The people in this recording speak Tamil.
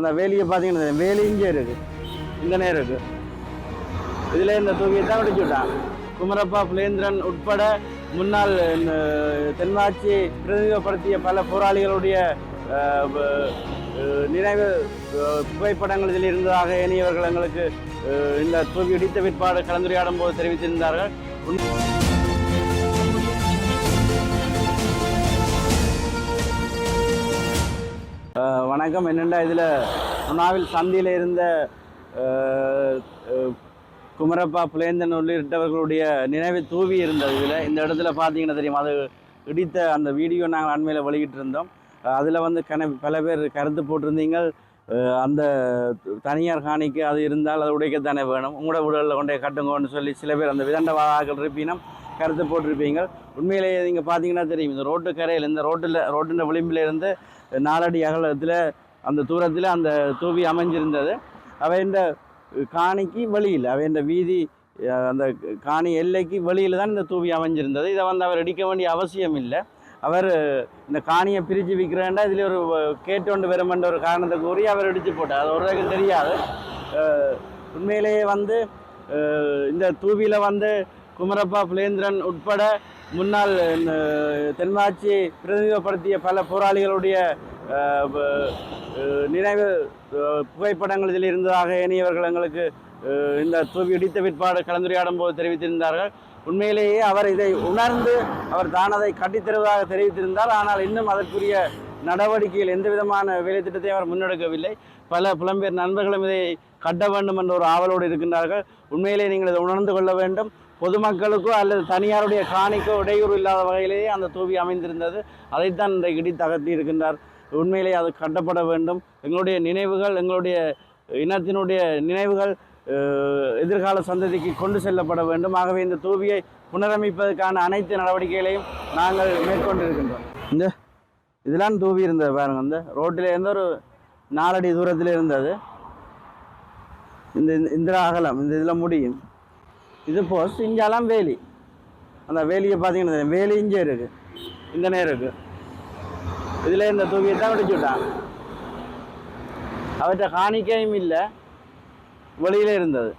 அந்த வேலியை பார்த்தீங்கன்னா வேலி இங்கே இருக்கு. இந்த நேரம் இருக்கு. இதில் இந்த தூக்கியை தான் வெடிச்சு விட்டான் குமரப்பா புலேந்திரன் உட்பட முன்னாள் இந்த தென்மாட்சி பிரதிநிதிப்படுத்திய பல போராளிகளுடைய நினைவு புகைப்படங்கள் இதில் இருந்ததாக இனியவர்கள் எங்களுக்கு இந்த தூவி இடித்த பிற்பாடு கலந்துரையாடும் போது தெரிவித்திருந்தார்கள். வணக்கம். என்னென்னா இதில்? உணாவில் சந்தியில் இருந்த குமரப்பா புலேந்தன் உள்ளிட்டவர்களுடைய நினைவை தூவி இருந்தது இதில். இந்த இடத்துல பார்த்தீங்கன்னா தெரியும்? அது இடித்த அந்த வீடியோ நாங்கள் அண்மையில் வெளியிட்டிருந்தோம். அதில் வந்து கன பல பேர் கருத்து போட்டிருந்தீங்க அந்த தனியார் காணிக்கு அது இருந்தால் அது உடைக்கத்தானே வேணும். உங்களோட உடலில் கொண்டே கட்டுங்கன்னு சொல்லி சில பேர் அந்த விதண்டவாதாக்கள் இருப்பினும் கருத்து போட்டிருப்பீங்க. உண்மையிலேயே நீங்கள் பார்த்தீங்கன்னா தெரியும் இந்த ரோட்டு கரையில் இந்த ரோட்டில் ரோட்டின் விளிம்பிலிருந்து நாலடி அகலத்தில் அந்த தூரத்தில் அந்த தூவி அமைஞ்சிருந்தது. அவைன்ற காணிக்கு வெளியில் அவைன்ற வீதி அந்த காணி எல்லைக்கு வெளியில் தான் இந்த தூவி அமைஞ்சிருந்தது. இதை வந்து அவர் இடிக்க வேண்டிய அவசியம் இல்லை. அவர் இந்த காணியை பிரித்து விற்கிறேன்டா இதில் ஒரு கேட்டு கொண்டு வருமென்ற ஒரு காரணத்தை கூறி அவர் இடித்து போட்டார். அது ஒருவருக்கு தெரியாது. உண்மையிலேயே வந்து இந்த தூவியில் வந்து குமரப்பா புலேந்திரன் உட்பட முன்னாள் தென்மாட்சி பிரதிநிதிப்படுத்திய பல போராளிகளுடைய நினைவு புகைப்படங்கள் இதில் இருந்ததாக இனியவர்கள் எங்களுக்கு இந்த தூவி இடித்த பிற்பாடு கலந்துரையாடும் போது தெரிவித்திருந்தார்கள். உண்மையிலேயே அவர் இதை உணர்ந்து அவர் தான் அதை கட்டித்தருவதாக தெரிவித்திருந்தார். ஆனால் இன்னும் அதற்குரிய நடவடிக்கையில் எந்த விதமான வேலை திட்டத்தையும் அவர் முன்னெடுக்கவில்லை. பல புலம்பெயர் நண்பர்களும் இதை கட்ட வேண்டும் என்ற ஒரு ஆவலோடு இருக்கின்றார்கள். உண்மையிலே நீங்கள் இதை உணர்ந்து கொள்ள வேண்டும். பொதுமக்களுக்கோ அல்லது தனியாருடைய காணிக்கோ இடையூறு இல்லாத வகையிலேயே அந்த தூவி அமைந்திருந்தது. அதைத்தான் இன்றைக்கு இடி தகர்த்தி இருக்கின்றார். உண்மையிலே அது கட்டப்பட வேண்டும். எங்களுடைய நினைவுகள் எங்களுடைய இனத்தினுடைய நினைவுகள் எதிர்கால சந்ததிக்கு கொண்டு செல்லப்பட வேண்டும். ஆகவே இந்த தூவியை புனரமைப்பதற்கான அனைத்து நடவடிக்கைகளையும் நாங்கள் மேற்கொண்டிருக்கின்றோம். இந்த இதெல்லாம் தூவி இருந்தது பாருங்க. இந்த ரோட்டில் இருந்து ஒரு நாலடி தூரத்தில் இருந்தது. இந்த இந்த- இந்த அகலம் இந்த இதில் முடியும். இது போஸ்ட் இங்கெல்லாம் வேலி. அந்த வேலியை பார்த்தீங்கன்னா தெரியும். வேலி இங்கே இருக்கு. இந்த நேரம் இருக்கு. இதில் இந்த தூக்கியை தான் வெடிச்சு விட்டாங்க அவற்றை காணிக்கையும் இல்லை. வெளியில இருந்தது.